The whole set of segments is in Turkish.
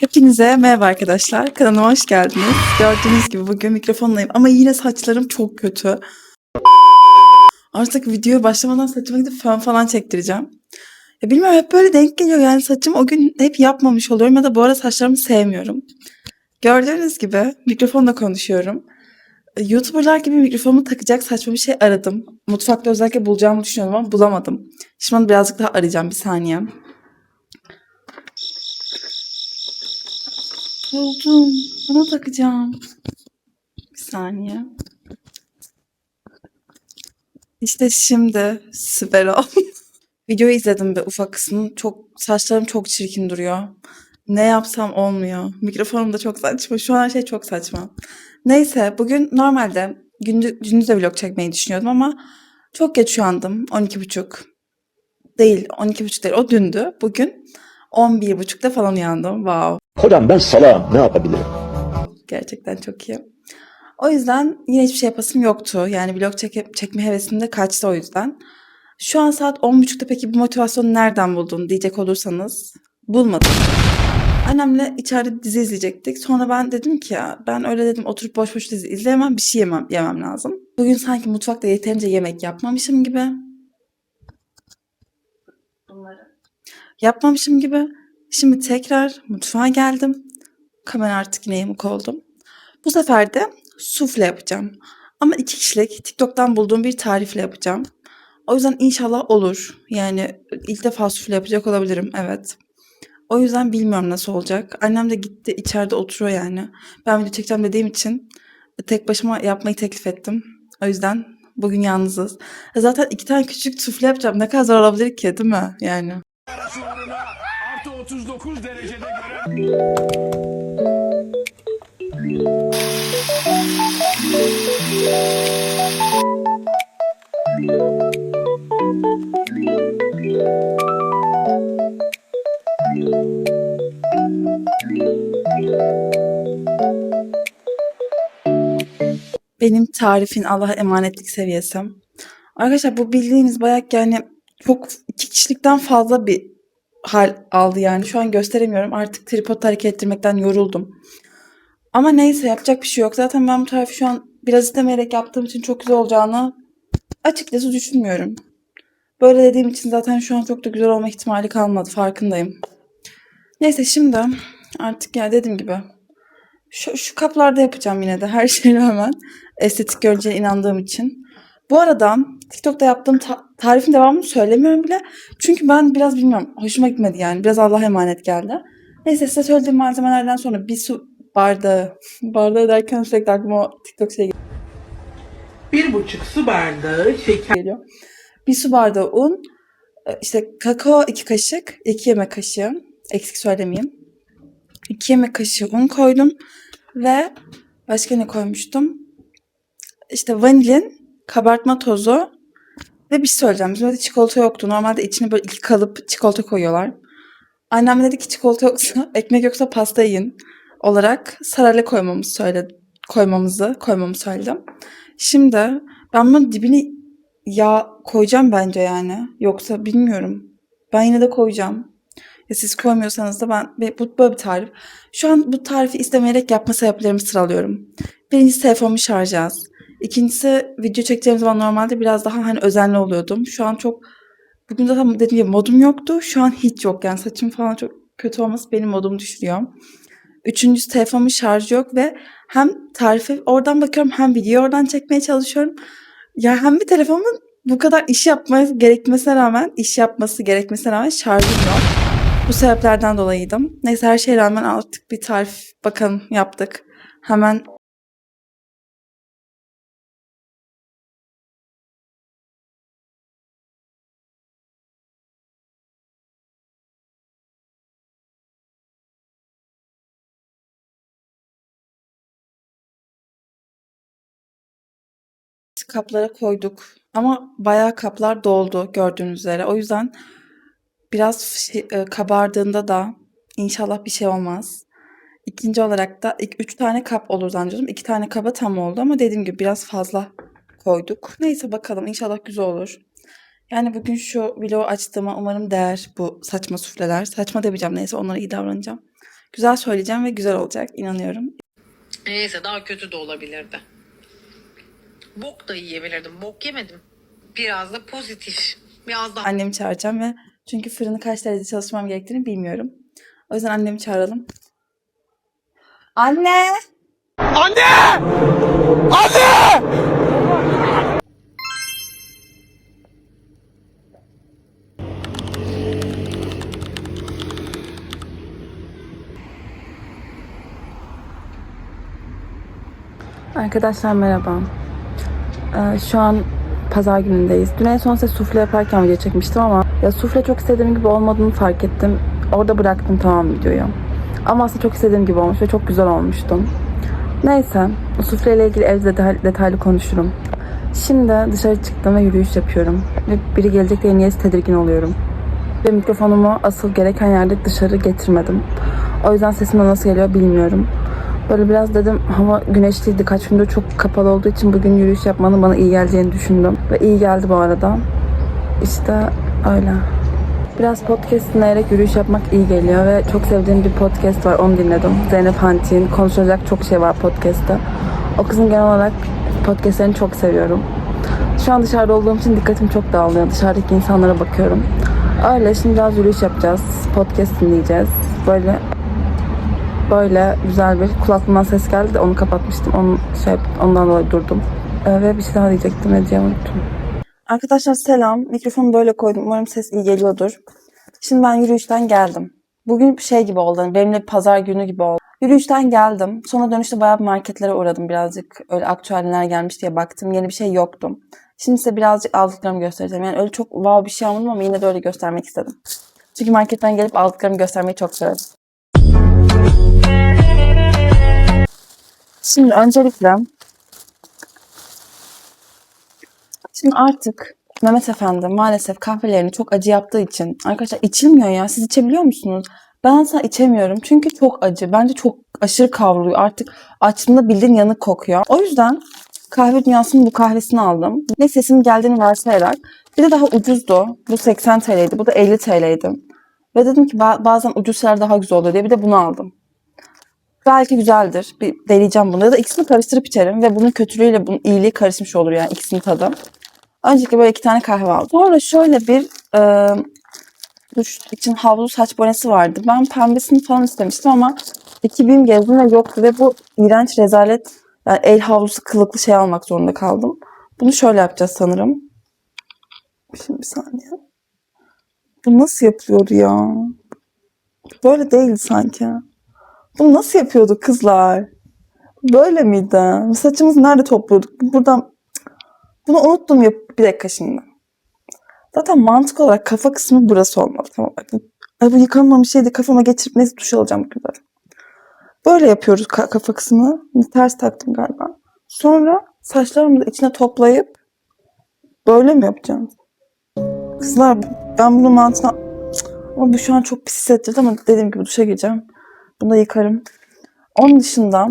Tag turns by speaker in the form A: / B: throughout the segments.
A: Hepinize merhaba arkadaşlar. Kanalıma hoş geldiniz. Gördüğünüz gibi bugün mikrofonlayım ama yine saçlarım çok kötü. Artık video başlamadan saçıma gidip fön falan çektireceğim. Ya bilmiyorum hep böyle denk geliyor yani saçım o gün hep yapmamış oluyorum ya da bu arada saçlarımı sevmiyorum. Gördüğünüz gibi mikrofonla konuşuyorum. YouTuberlar gibi mikrofonumu takacak saçma bir şey aradım. Mutfakta özellikle bulacağımı düşünüyordum ama bulamadım. Şimdi onu birazcık daha arayacağım bir saniye. Buldum. Bunu takacağım. Bir saniye. İşte şimdi süper. Videoyu izledim bir ufak kısmını. Çok saçlarım çok çirkin duruyor. Ne yapsam olmuyor. Mikrofonum da çok saçma. Şu an şey çok saçma. Neyse bugün normalde gündüz, gündüz de vlog çekmeyi düşünüyordum ama çok geç uyandım. 12.30 değil 12.30 değil o dündü. Bugün 11.30'da falan uyandım. Wow.
B: Hocam ben salağım ne yapabilirim?
A: Gerçekten çok iyi. O yüzden yine hiçbir şey yapasım yoktu. Yani vlog çeke- çekme hevesim de kaçtı o yüzden. Şu an saat 10.30'da peki bu motivasyonu nereden buldun diyecek olursanız bulmadım. Annemle içeride dizi izleyecektik. Sonra ben dedim ki ya ben öyle dedim oturup boş boş dizi izleyemem bir şey yemem, yemem lazım. Bugün sanki mutfakta yeterince yemek yapmamışım gibi. Bunları. Yapmamışım gibi. Şimdi tekrar mutfağa geldim. Kamera artık yine yamuk oldum. Bu sefer de sufle yapacağım. Ama iki kişilik TikTok'tan bulduğum bir tarifle yapacağım. O yüzden inşallah olur. Yani ilk defa sufle yapacak olabilirim. Evet. O yüzden bilmiyorum nasıl olacak. Annem de gitti içeride oturuyor yani. Ben video çekeceğim dediğim için tek başıma yapmayı teklif ettim. O yüzden bugün yalnızız. E Zaten iki tane küçük sufle yapacağım. Ne kadar zor olabilir ki değil mi? Yani.
C: Arası artı 39 derecede gören
A: Benim tarifin Allah'a emanetlik seviyesi. Arkadaşlar bu bildiğiniz bayağı yani çok iki kişilikten fazla bir hal aldı yani. Şu an gösteremiyorum. Artık tripod hareket ettirmekten yoruldum. Ama neyse yapacak bir şey yok. Zaten ben bu tarifi şu an biraz istemeyerek yaptığım için çok güzel olacağını açıkçası düşünmüyorum. Böyle dediğim için zaten şu an çok da güzel olma ihtimali kalmadı. Farkındayım. Neyse şimdi artık ya dediğim gibi şu, şu kaplarda yapacağım yine de her şeye rağmen. Estetik göreceğine inandığım için. Bu arada TikTok'ta yaptığım ta- tarifin devamını söylemiyorum bile. Çünkü ben biraz bilmiyorum. Hoşuma gitmedi yani. Biraz Allah'a emanet geldi. Neyse size söylediğim malzemelerden sonra bir su bardağı. Bardağı derken sürekli aklıma o TikTok şey
D: Bir buçuk su bardağı şeker.
A: geliyor. Bir su bardağı un. e, işte kakao iki kaşık. iki yemek kaşığı. Eksik söylemeyeyim. 2 yemek kaşığı un koydum. Ve başka ne koymuştum? İşte vanilin, kabartma tozu ve bir şey söyleyeceğim. Bizim evde çikolata yoktu. Normalde içine böyle iki kalıp çikolata koyuyorlar. Annem dedi ki çikolata yoksa, ekmek yoksa pasta yiyin olarak sarayla koymamızı söyledi. Koymamızı, koymamı söyledim. Şimdi ben bunun dibini yağ koyacağım bence yani. Yoksa bilmiyorum. Ben yine de koyacağım. Ya siz koymuyorsanız da ben bu böyle bir tarif. Şu an bu tarifi istemeyerek yapma sebeplerimi sıralıyorum. Birincisi telefonumu şarj az. İkincisi video çekeceğim zaman normalde biraz daha hani özenli oluyordum. Şu an çok bugün zaten dediğim gibi modum yoktu. Şu an hiç yok yani saçım falan çok kötü olması benim modumu düşürüyor. Üçüncüsü telefonumun şarjı yok ve hem tarifi oradan bakıyorum hem video oradan çekmeye çalışıyorum. Ya hem bir telefonumun bu kadar iş yapmaya gerekmesine rağmen iş yapması gerekmesine rağmen şarjım yok. Bu sebeplerden dolayıydım. Neyse her şeye rağmen artık bir tarif bakalım yaptık. Hemen kaplara koyduk. Ama bayağı kaplar doldu gördüğünüz üzere. O yüzden biraz şey- e, kabardığında da inşallah bir şey olmaz. İkinci olarak da ilk üç tane kap olur zannediyorum. İki tane kaba tam oldu ama dediğim gibi biraz fazla koyduk. Neyse bakalım inşallah güzel olur. Yani bugün şu vlogu açtığıma umarım değer bu saçma sufleler. Saçma demeyeceğim neyse onlara iyi davranacağım. Güzel söyleyeceğim ve güzel olacak. inanıyorum.
E: Neyse daha kötü de olabilirdi. Bok da yiyebilirdim. Bok yemedim. Biraz da pozitif. Biraz da
A: Annemi çağıracağım ve çünkü fırını kaç derece çalışmam gerektiğini bilmiyorum. O yüzden annemi çağıralım. Anne! Arkadaşlar merhaba. Ee, şu an pazar günündeyiz. Dün en son size sufle yaparken video çekmiştim ama ya sufle çok istediğim gibi olmadığını fark ettim. Orada bıraktım tamam videoyu. Ama aslında çok istediğim gibi olmuş ve çok güzel olmuştu. Neyse, sufle ile ilgili evde detay- detaylı konuşurum. Şimdi dışarı çıktım ve yürüyüş yapıyorum. Ve biri gelecek diye niyeyse tedirgin oluyorum. Ve mikrofonumu asıl gereken yerde dışarı getirmedim. O yüzden sesim nasıl geliyor bilmiyorum. Böyle biraz dedim hava güneşliydi. Kaç gündür çok kapalı olduğu için bugün yürüyüş yapmanın bana iyi geleceğini düşündüm. Ve iyi geldi bu arada. İşte öyle. Biraz podcast dinleyerek yürüyüş yapmak iyi geliyor ve çok sevdiğim bir podcast var onu dinledim. Zeynep Hantik'in konuşulacak çok şey var podcast'te. O kızın genel olarak podcastlerini çok seviyorum. Şu an dışarıda olduğum için dikkatim çok dağılıyor. Dışarıdaki insanlara bakıyorum. Öyle şimdi biraz yürüyüş yapacağız. Podcast dinleyeceğiz. Böyle böyle güzel bir kulaklığımdan ses geldi de onu kapatmıştım. Onu şey ondan dolayı durdum. Ee, ve bir şey daha diyecektim ne diyeceğimi unuttum. Arkadaşlar selam. Mikrofonu böyle koydum. Umarım ses iyi geliyordur. Şimdi ben yürüyüşten geldim. Bugün bir şey gibi oldu. hani Benimle pazar günü gibi oldu. Yürüyüşten geldim. Sonra dönüşte bayağı marketlere uğradım. Birazcık öyle aktüel neler gelmiş diye baktım. Yeni bir şey yoktu. Şimdi size birazcık aldıklarımı göstereceğim. Yani öyle çok wow bir şey almadım ama yine de öyle göstermek istedim. Çünkü marketten gelip aldıklarımı göstermeyi çok severim. Şimdi öncelikle Şimdi artık Mehmet Efendi maalesef kahvelerini çok acı yaptığı için arkadaşlar içilmiyor ya. Siz içebiliyor musunuz? Ben asla içemiyorum çünkü çok acı. Bence çok aşırı kavruluyor. Artık açtığımda bildiğin yanık kokuyor. O yüzden kahve dünyasının bu kahvesini aldım. Ne sesim geldiğini varsayarak. Bir de daha ucuzdu. Bu 80 TL'ydi. Bu da 50 TL'ydi. Ve dedim ki ba- bazen ucuz şeyler daha güzel oluyor diye bir de bunu aldım. Belki güzeldir. Bir deneyeceğim bunu. Ya da ikisini karıştırıp içerim ve bunun kötülüğüyle bunun iyiliği karışmış olur yani ikisinin tadı. Öncelikle böyle iki tane kahve aldım. Sonra şöyle bir e, duş için havlu saç bonesi vardı. Ben pembesini falan istemiştim ama ekibim gezdim ve yoktu ve bu iğrenç rezalet yani el havlusu kılıklı şey almak zorunda kaldım. Bunu şöyle yapacağız sanırım. Şimdi bir saniye. Bu nasıl yapılıyordu ya? Böyle değildi sanki. Bunu nasıl yapıyorduk kızlar? Böyle miydi? Saçımızı nerede topluyorduk? Buradan bunu unuttum ya bir dakika şimdi. Zaten mantık olarak kafa kısmı burası olmalı. Tamam bak. Ay bu yıkanmamış şeydi kafama geçirip neyse duş alacağım zaten. Böyle yapıyoruz ka- kafa kısmını. Ters taktım galiba. Sonra saçlarımı da içine toplayıp böyle mi yapacağım? Kızlar ben bunun mantığına... Ama bu şu an çok pis hissettirdi ama dediğim gibi duşa gireceğim. Bunu da yıkarım. Onun dışında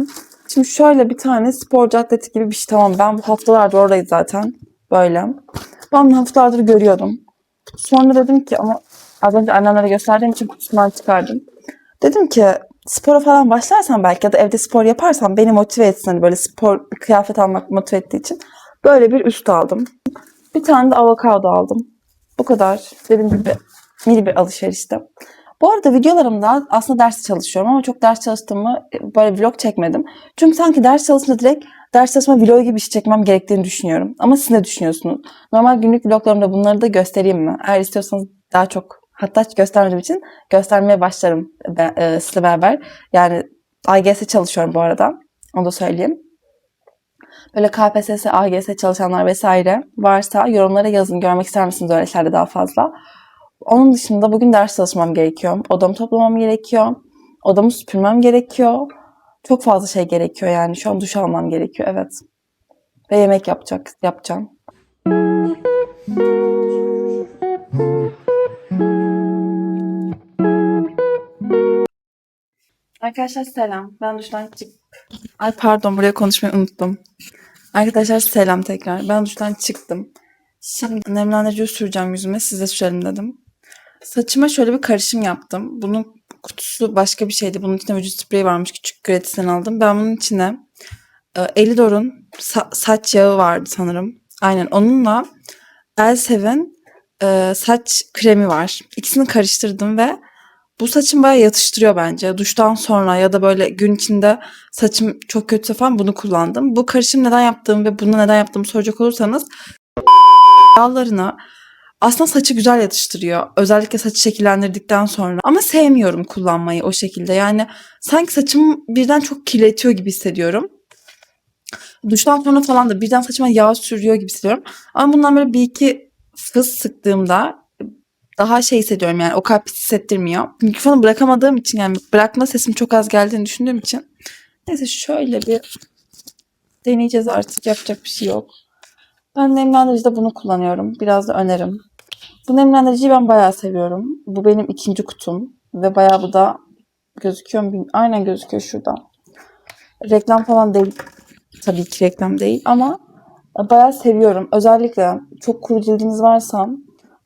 A: Şimdi şöyle bir tane sporcu atleti gibi bir şey tamam. Ben bu haftalardır oradayız zaten. Böyle. Ben bunu haftalardır görüyordum. Sonra dedim ki ama az önce annemlere gösterdiğim için kutusundan çıkardım. Dedim ki spora falan başlarsan belki ya da evde spor yaparsan beni motive etsin. Hani böyle spor bir kıyafet almak motive ettiği için. Böyle bir üst aldım. Bir tane de avokado aldım. Bu kadar. Dediğim gibi mini bir alışverişti. Bu arada videolarımda aslında ders çalışıyorum ama çok ders çalıştığımı e, böyle vlog çekmedim. Çünkü sanki ders çalışınca direkt ders çalışma vlogu gibi bir şey çekmem gerektiğini düşünüyorum. Ama siz ne düşünüyorsunuz? Normal günlük vloglarımda bunları da göstereyim mi? Eğer istiyorsanız daha çok hatta göstermediğim için göstermeye başlarım ben, e, sizle beraber. Yani AGS çalışıyorum bu arada. Onu da söyleyeyim. Böyle KPSS, AGS çalışanlar vesaire varsa yorumlara yazın. Görmek ister misiniz öyle şeylerde daha fazla? Onun dışında bugün ders çalışmam gerekiyor. Odamı toplamam gerekiyor. Odamı süpürmem gerekiyor. Çok fazla şey gerekiyor yani. Şu an duş almam gerekiyor evet. Ve yemek yapacak, yapacağım. Arkadaşlar selam. Ben duştan çık. Ay pardon buraya konuşmayı unuttum. Arkadaşlar selam tekrar. Ben duştan çıktım. Şimdi nemlendirici süreceğim yüzüme. Size sürelim dedim. Saçıma şöyle bir karışım yaptım. Bunu kutusu başka bir şeydi. Bunun içinde vücut spreyi varmış. Küçük gratisten aldım. Ben bunun içine e, Elidor'un sa- saç yağı vardı sanırım. Aynen onunla Elsev'in e, saç kremi var. İkisini karıştırdım ve bu saçım bayağı yatıştırıyor bence. Duştan sonra ya da böyle gün içinde saçım çok kötüyse falan bunu kullandım. Bu karışım neden yaptığım ve bunu neden yaptığımı soracak olursanız yağlarını aslında saçı güzel yatıştırıyor. Özellikle saçı şekillendirdikten sonra. Ama sevmiyorum kullanmayı o şekilde. Yani sanki saçımı birden çok kirletiyor gibi hissediyorum. Duştan sonra falan da birden saçıma yağ sürüyor gibi hissediyorum. Ama bundan böyle bir iki fıs sıktığımda daha şey hissediyorum yani o kadar hissettirmiyor. Mikrofonu bırakamadığım için yani bırakma sesim çok az geldiğini düşündüğüm için. Neyse şöyle bir deneyeceğiz artık yapacak bir şey yok. Ben nemlendiricide bunu kullanıyorum. Biraz da önerim. Bu nemlendiriciyi ben bayağı seviyorum. Bu benim ikinci kutum. Ve bayağı bu da gözüküyor mu. Aynen gözüküyor şurada. Reklam falan değil. Tabii ki reklam değil ama bayağı seviyorum. Özellikle çok kuru cildiniz varsa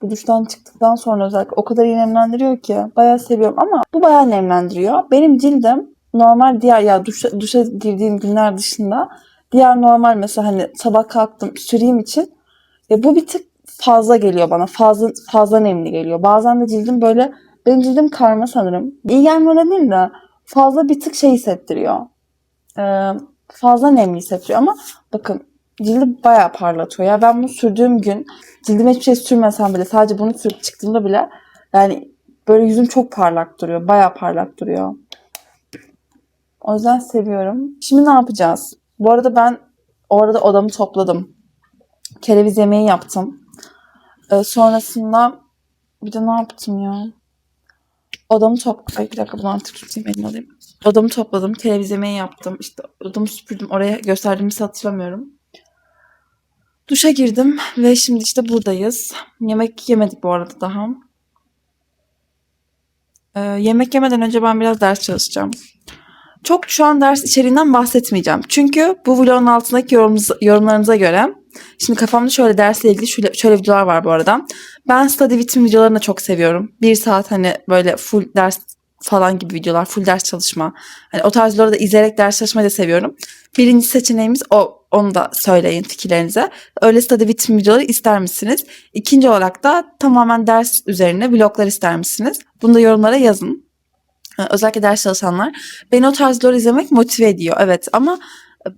A: bu duştan çıktıktan sonra özellikle o kadar iyi nemlendiriyor ki bayağı seviyorum ama bu bayağı nemlendiriyor. Benim cildim normal diğer ya duşa, duşa girdiğim günler dışında diğer normal mesela hani sabah kalktım süreyim için ya bu bir tık fazla geliyor bana. Fazla fazla nemli geliyor. Bazen de cildim böyle benim cildim karma sanırım. İyi gelmeden değil de fazla bir tık şey hissettiriyor. Ee, fazla nemli hissettiriyor ama bakın cildi bayağı parlatıyor. Ya ben bunu sürdüğüm gün cildime hiçbir şey sürmesem bile sadece bunu sürüp çıktığımda bile yani böyle yüzüm çok parlak duruyor. Bayağı parlak duruyor. O yüzden seviyorum. Şimdi ne yapacağız? Bu arada ben o arada odamı topladım. Kereviz yemeği yaptım. Ee, sonrasında bir de ne yaptım ya? Odamı top... Ay bir dakika bunu artık tutayım elime alayım. Odamı topladım. Kereviz yemeği yaptım. İşte odamı süpürdüm. Oraya gösterdiğimi hatırlamıyorum. Duşa girdim ve şimdi işte buradayız. Yemek yemedik bu arada daha. Ee, yemek yemeden önce ben biraz ders çalışacağım. Çok şu an ders içeriğinden bahsetmeyeceğim. Çünkü bu vlogun altındaki yorumlarınıza, yorumlarınıza göre şimdi kafamda şöyle dersle ilgili şöyle, şöyle videolar var bu arada. Ben study vitim videolarını çok seviyorum. Bir saat hani böyle full ders falan gibi videolar, full ders çalışma. Hani o tarz videoları da izleyerek ders çalışmayı da seviyorum. Birinci seçeneğimiz o. Onu da söyleyin fikirlerinize. Öyle study vitim videoları ister misiniz? İkinci olarak da tamamen ders üzerine vloglar ister misiniz? Bunu da yorumlara yazın. Ee, Özellikle ders çalışanlar. Beni o tarz videoları izlemek motive ediyor. Evet ama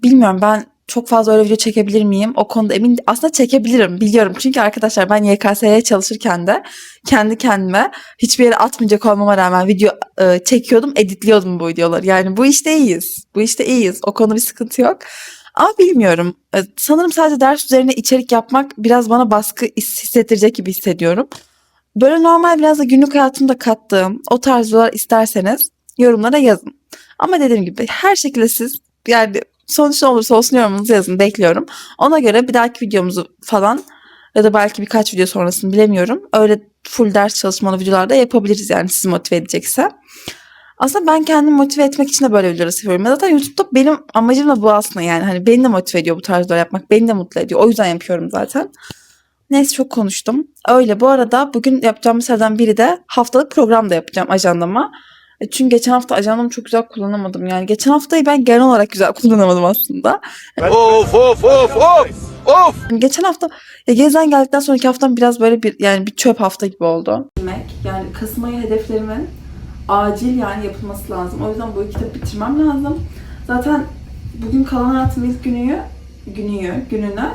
A: bilmiyorum ben çok fazla öyle video çekebilir miyim? O konuda emin aslında çekebilirim biliyorum. Çünkü arkadaşlar ben YKS'ye çalışırken de kendi kendime hiçbir yere atmayacak olmama rağmen video e, çekiyordum, editliyordum bu videoları. Yani bu işte iyiyiz. Bu işte iyiyiz. O konuda bir sıkıntı yok. Ama bilmiyorum. E, Sanırım sadece ders üzerine içerik yapmak biraz bana baskı his- hissettirecek gibi hissediyorum. Böyle normal biraz da günlük hayatımda kattığım o tarz videolar isterseniz yorumlara yazın. Ama dediğim gibi her şekilde siz yani sonuç ne olursa olsun yorumunuzu yazın bekliyorum. Ona göre bir dahaki videomuzu falan ya da belki birkaç video sonrasını bilemiyorum. Öyle full ders çalışmalı videolarda yapabiliriz yani sizi motive edecekse. Aslında ben kendimi motive etmek için de böyle videoları seviyorum. Zaten YouTube'da benim amacım da bu aslında yani. Hani beni de motive ediyor bu tarz videolar yapmak. Beni de mutlu ediyor. O yüzden yapıyorum zaten. Neyse çok konuştum. Öyle bu arada bugün yapacağım şeylerden biri de haftalık program da yapacağım ajandama. E, Çünkü geçen hafta ajandamı çok güzel kullanamadım. Yani geçen haftayı ben genel olarak güzel kullanamadım aslında.
B: Of of of of of.
A: Yani geçen hafta ya gezden geldikten sonraki haftam biraz böyle bir yani bir çöp hafta gibi oldu. Yani Kasım ayı hedeflerimin acil yani yapılması lazım. O yüzden bu kitabı bitirmem lazım. Zaten bugün kalan hayatımın ilk günüyü, günüyü, gününü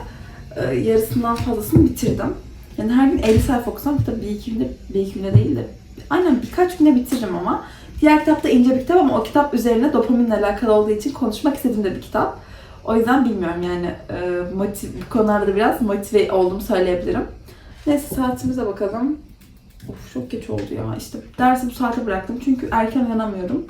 A: e, yarısından fazlasını bitirdim. Yani her gün 50 sayfa okusam tabii bir iki günde, bir iki günde değil de aynen birkaç günde bitiririm ama. Diğer kitap da ince bir kitap ama o kitap üzerine dopaminle alakalı olduğu için konuşmak istediğim de bir kitap. O yüzden bilmiyorum yani e, motiv, bu konularda da biraz motive olduğumu söyleyebilirim. Neyse saatimize bakalım. Of çok geç oldu ya. İşte dersi bu saate bıraktım çünkü erken uyanamıyorum.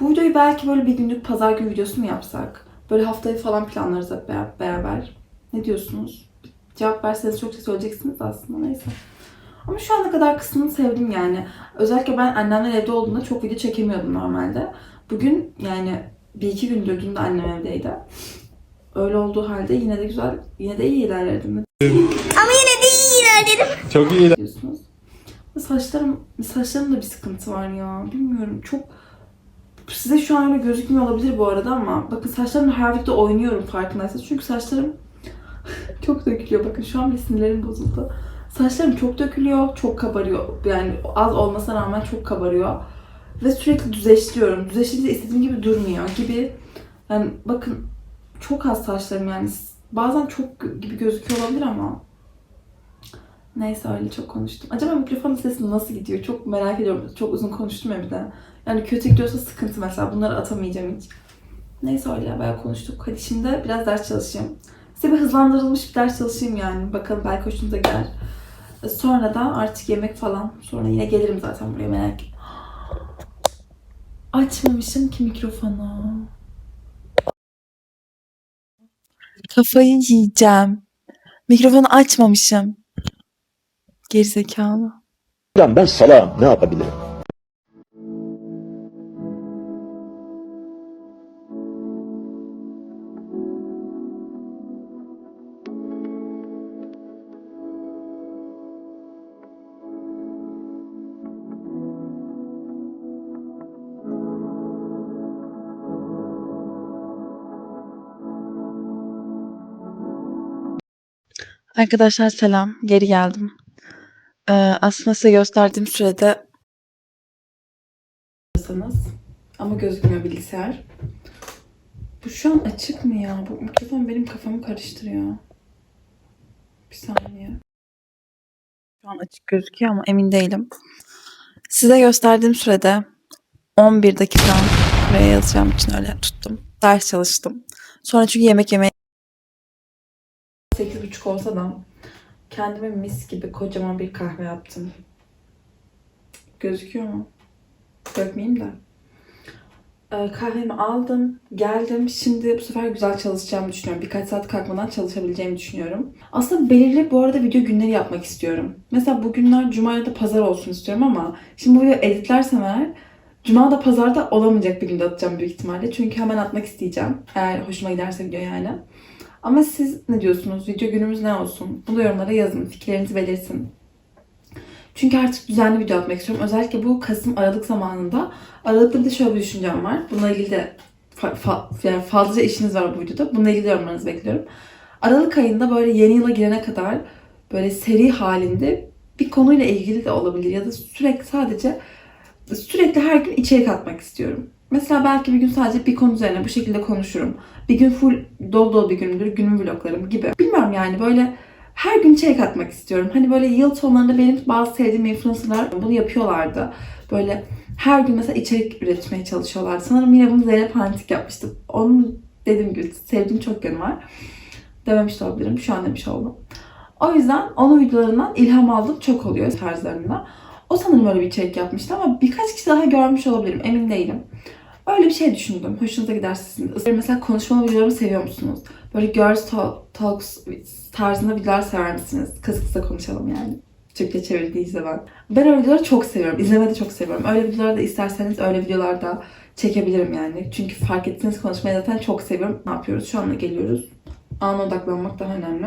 A: Bu videoyu belki böyle bir günlük pazar günü videosu mu yapsak? Böyle haftayı falan planlarız hep bera- beraber. Ne diyorsunuz? Cevap verseniz çok şey söyleyeceksiniz aslında neyse. Ama şu ana kadar kısmını sevdim yani. Özellikle ben annemler evde olduğunda çok video çekemiyordum normalde. Bugün yani bir iki gündür dün de annem evdeydi. Öyle olduğu halde yine de güzel, yine de iyi ilerledim.
F: Ama yine de iyi ilerledim.
A: Ne diyorsunuz? Saçlarım, saçlarımda bir sıkıntı var ya. Bilmiyorum çok size şu an öyle gözükmüyor olabilir bu arada ama bakın saçlarımla her videoda oynuyorum farkındaysanız. Çünkü saçlarım çok dökülüyor. Bakın şu an bile sinirlerim bozuldu. Saçlarım çok dökülüyor, çok kabarıyor. Yani az olmasına rağmen çok kabarıyor. Ve sürekli düzleştiriyorum. Düzleştirince istediğim gibi durmuyor gibi. Yani bakın çok az saçlarım yani. Bazen çok gibi gözüküyor olabilir ama Neyse öyle çok konuştum. Acaba mikrofonun sesi nasıl gidiyor? Çok merak ediyorum. Çok uzun konuştum ya bir de. Yani kötü gidiyorsa sıkıntı mesela. Bunları atamayacağım hiç. Neyse öyle ya bayağı konuştuk. Hadi şimdi biraz ders çalışayım. Size bir hızlandırılmış bir ders çalışayım yani. Bakalım belki hoşunuza gider. Sonra da artık yemek falan. Sonra yine gelirim zaten buraya merak etme. Açmamışım ki mikrofonu. Kafayı yiyeceğim. Mikrofonu açmamışım. Gerizekalı.
B: Ben salağım ne yapabilirim?
A: Arkadaşlar selam. Geri geldim. Ee, aslında size gösterdiğim sürede ama gözükmüyor bilgisayar. Bu şu an açık mı ya? Bu mikrofon benim kafamı karıştırıyor. Bir saniye. Şu an açık gözüküyor ama emin değilim. Size gösterdiğim sürede 11 dakika buraya yazacağım için öyle tuttum. Ders çalıştım. Sonra çünkü yemek yemeye 8.30 olsa da kendime mis gibi kocaman bir kahve yaptım. Gözüküyor mu? Dökmeyeyim de. Ee, kahvemi aldım, geldim. Şimdi bu sefer güzel çalışacağımı düşünüyorum. Birkaç saat kalkmadan çalışabileceğimi düşünüyorum. Aslında belirli bu arada video günleri yapmak istiyorum. Mesela bugünler cuma ya da pazar olsun istiyorum ama şimdi bu videoyu editlersem eğer Cuma da pazarda olamayacak bir günde atacağım büyük ihtimalle. Çünkü hemen atmak isteyeceğim. Eğer hoşuma giderse video yani. Ama siz ne diyorsunuz? Video günümüz ne olsun? Bunu yorumlara yazın. Fikirlerinizi belirtin. Çünkü artık düzenli video atmak istiyorum. Özellikle bu Kasım Aralık zamanında. Aralıkta bir de şöyle bir düşüncem var. Bununla ilgili de fa- fa- yani fazlaca işiniz var bu videoda. Bununla ilgili yorumlarınızı bekliyorum. Aralık ayında böyle yeni yıla girene kadar böyle seri halinde bir konuyla ilgili de olabilir. Ya da sürekli sadece sürekli her gün içerik atmak istiyorum. Mesela belki bir gün sadece bir konu üzerine bu şekilde konuşurum. Bir gün full dolu dolu bir gündür, günün vloglarım gibi. Bilmiyorum yani böyle her gün içerik atmak istiyorum. Hani böyle yıl sonlarında benim bazı sevdiğim influencerlar bunu yapıyorlardı. Böyle her gün mesela içerik üretmeye çalışıyorlar. Sanırım yine bunu Zeynep Antik yapmıştı. Onun dediğim gibi sevdiğim çok yönü var. Dememiş de olabilirim. Şu an demiş oldum. O yüzden onun videolarından ilham aldım çok oluyor tarzlarında. O sanırım öyle bir içerik yapmıştı ama birkaç kişi daha görmüş olabilirim. Emin değilim. Öyle bir şey düşündüm. Hoşunuza giderse sizin. Mesela konuşmalı videolarımı seviyor musunuz? Böyle girls talk, talks tarzında videolar sever misiniz? Kısa kısa konuşalım yani. Türkçe çevirdiyse ben. Ben öyle videoları çok seviyorum. İzlemeyi de çok seviyorum. Öyle videolar da isterseniz öyle videolar da çekebilirim yani. Çünkü fark ettiğiniz konuşmayı zaten çok seviyorum. Ne yapıyoruz? Şu anda geliyoruz. Ana odaklanmak daha önemli.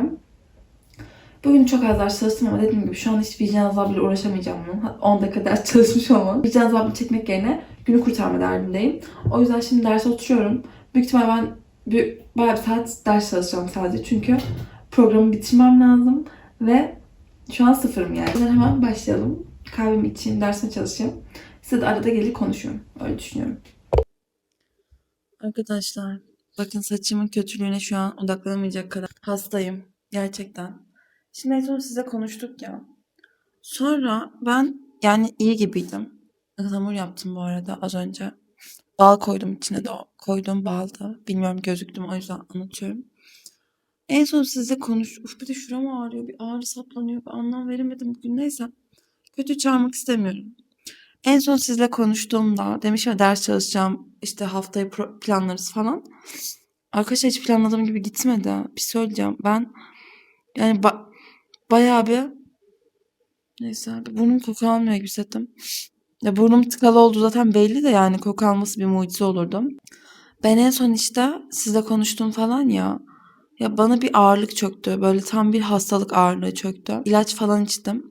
A: Bugün çok az ders çalıştım ama dediğim gibi şu an hiç vicdan azabıyla uğraşamayacağım bunun. 10 dakika ders çalışmış olmam. Vicdan azabını çekmek yerine günü kurtarma derdindeyim. O yüzden şimdi derse oturuyorum. Büyük ihtimal ben bir, bayağı bir saat ders çalışacağım sadece. Çünkü programı bitirmem lazım ve şu an sıfırım yani. O hemen başlayalım. Kahvemi içeyim, dersine çalışayım. Size de arada gelir konuşuyorum. Öyle düşünüyorum. Arkadaşlar bakın saçımın kötülüğüne şu an odaklanamayacak kadar hastayım. Gerçekten. Şimdi en son size konuştuk ya. Sonra ben yani iyi gibiydim. Ihlamur yaptım bu arada az önce. Bal koydum içine de o koyduğum baldı. Bilmiyorum gözüktü mü o yüzden anlatıyorum. En son sizle konuş... Uf bir de şuram ağrıyor. Bir ağrı saplanıyor. Bir anlam veremedim bugün. Neyse. Kötü çağırmak istemiyorum. En son sizle konuştuğumda demiş ya ders çalışacağım. işte haftayı planlarız falan. Arkadaşlar hiç planladığım gibi gitmedi. Bir söyleyeceğim. Ben yani ba- bayağı bir neyse abi burnum koku almıyor gibi hissettim. Ya burnum tıkalı oldu zaten belli de yani koku alması bir mucize olurdu. Ben en son işte sizle konuştum falan ya. Ya bana bir ağırlık çöktü. Böyle tam bir hastalık ağırlığı çöktü. İlaç falan içtim.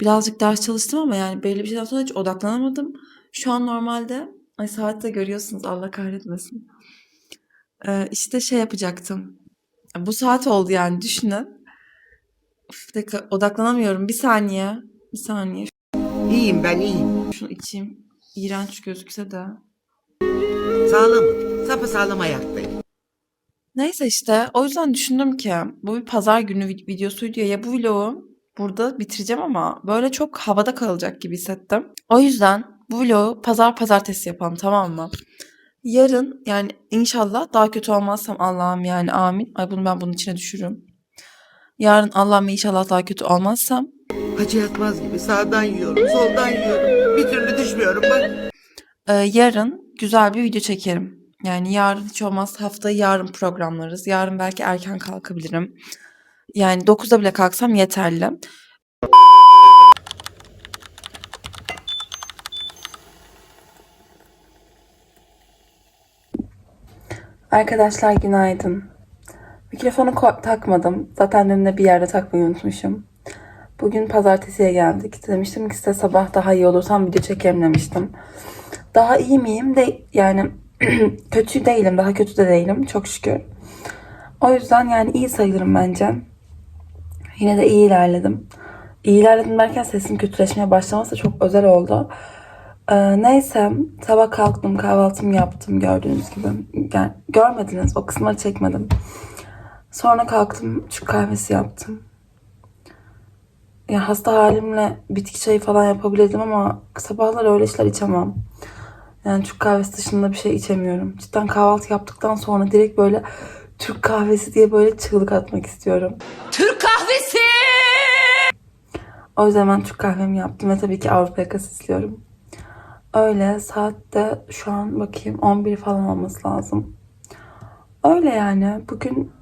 A: Birazcık ders çalıştım ama yani belli bir şeyden sonra hiç odaklanamadım. Şu an normalde ay saat de görüyorsunuz Allah kahretmesin. Ee, işte şey yapacaktım. Bu saat oldu yani düşünün. Uf, dakika odaklanamıyorum. Bir saniye. Bir saniye.
F: İyiyim ben iyiyim.
A: Şunu içeyim. İğrenç gözükse de.
F: Sağlamım. Sapasağlam ayaktayım.
A: Neyse işte o yüzden düşündüm ki bu bir pazar günü vid- videosuydu ya, ya bu vlogu burada bitireceğim ama böyle çok havada kalacak gibi hissettim. O yüzden bu vlogu pazar pazartesi yapalım tamam mı? Yarın yani inşallah daha kötü olmazsam Allah'ım yani amin. Ay bunu ben bunun içine düşürürüm. Yarın Allah'ım inşallah daha kötü olmazsam
F: Hacı yatmaz gibi sağdan yiyorum, soldan yiyorum. Bir türlü düşmüyorum bak.
A: e, yarın güzel bir video çekerim. Yani yarın hiç olmazsa haftayı yarın programlarız. Yarın belki erken kalkabilirim. Yani 9'da bile kalksam yeterli. Arkadaşlar günaydın. Mikrofonu takmadım. Zaten de bir yerde takmayı unutmuşum. Bugün pazartesiye geldik. Demiştim ki size sabah daha iyi olursam video çekerim demiştim. Daha iyi miyim? De yani kötü değilim. Daha kötü de değilim. Çok şükür. O yüzden yani iyi sayılırım bence. Yine de iyi ilerledim. İyi ilerledim derken sesim kötüleşmeye başlaması çok özel oldu. Ee, neyse sabah kalktım kahvaltımı yaptım gördüğünüz gibi. Yani görmediniz o kısımları çekmedim. Sonra kalktım Türk kahvesi yaptım. Ya hasta halimle bitki çayı falan yapabilirdim ama sabahlar öyle işler içemem. Yani Türk kahvesi dışında bir şey içemiyorum. Cidden kahvaltı yaptıktan sonra direkt böyle Türk kahvesi diye böyle çığlık atmak istiyorum.
G: Türk kahvesi!
A: O yüzden ben Türk kahvemi yaptım ve tabii ki Avrupa yakası istiyorum. Öyle saatte şu an bakayım 11 falan olması lazım. Öyle yani bugün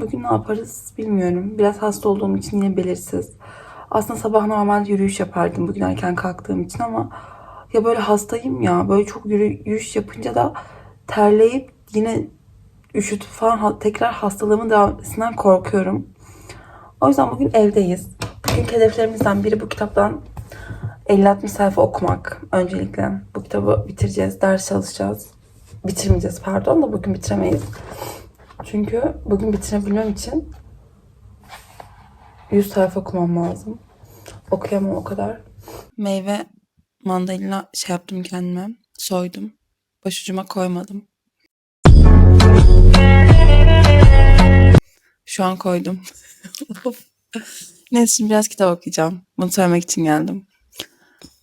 A: bugün ne yaparız bilmiyorum. Biraz hasta olduğum için yine belirsiz. Aslında sabah normal yürüyüş yapardım bugün erken kalktığım için ama ya böyle hastayım ya böyle çok yürüyüş yapınca da terleyip yine üşütüp falan tekrar hastalığımın devam etmesinden korkuyorum. O yüzden bugün evdeyiz. Bugün hedeflerimizden biri bu kitaptan 50-60 sayfa okumak öncelikle. Bu kitabı bitireceğiz, ders çalışacağız. Bitirmeyeceğiz pardon da bugün bitiremeyiz. Çünkü bugün bitirebilmem için 100 sayfa okumam lazım. Okuyamam o kadar. Meyve mandalina şey yaptım kendime. Soydum. Başucuma koymadım. Şu an koydum. Neyse şimdi biraz kitap okuyacağım. Bunu söylemek için geldim.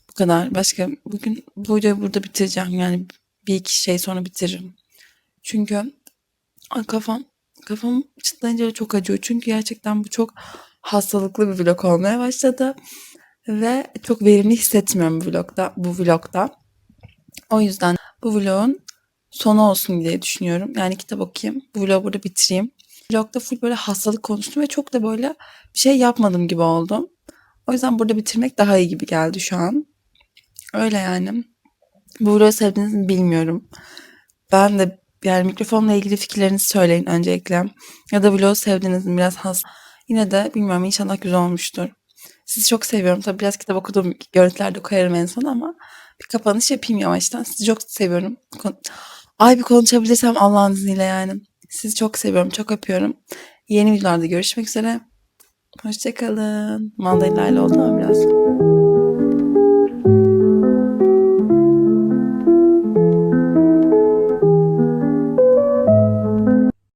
A: Bu kadar. Başka bugün bu videoyu burada bitireceğim. Yani bir iki şey sonra bitiririm. Çünkü ay kafam kafam çıtlayınca çok acıyor. Çünkü gerçekten bu çok hastalıklı bir vlog olmaya başladı. Ve çok verimli hissetmiyorum bu vlogda. Bu vlogda. O yüzden bu vlogun sonu olsun diye düşünüyorum. Yani kitap okuyayım. Bu vlogu burada bitireyim. Vlogda full böyle hastalık konuştum ve çok da böyle bir şey yapmadım gibi oldum. O yüzden burada bitirmek daha iyi gibi geldi şu an. Öyle yani. Bu vlogu sevdiğiniz mi bilmiyorum. Ben de yani mikrofonla ilgili fikirlerinizi söyleyin öncelikle. Ya da vlogu sevdiğiniz biraz has. Yine de bilmiyorum inşallah güzel olmuştur. Sizi çok seviyorum. Tabii biraz kitap okuduğum görüntülerde koyarım en son ama bir kapanış yapayım yavaştan. Sizi çok seviyorum. Ay bir konuşabilirsem Allah'ın izniyle yani. Sizi çok seviyorum. Çok öpüyorum. Yeni videolarda görüşmek üzere. Hoşçakalın. Mandalina ile oldu ama biraz.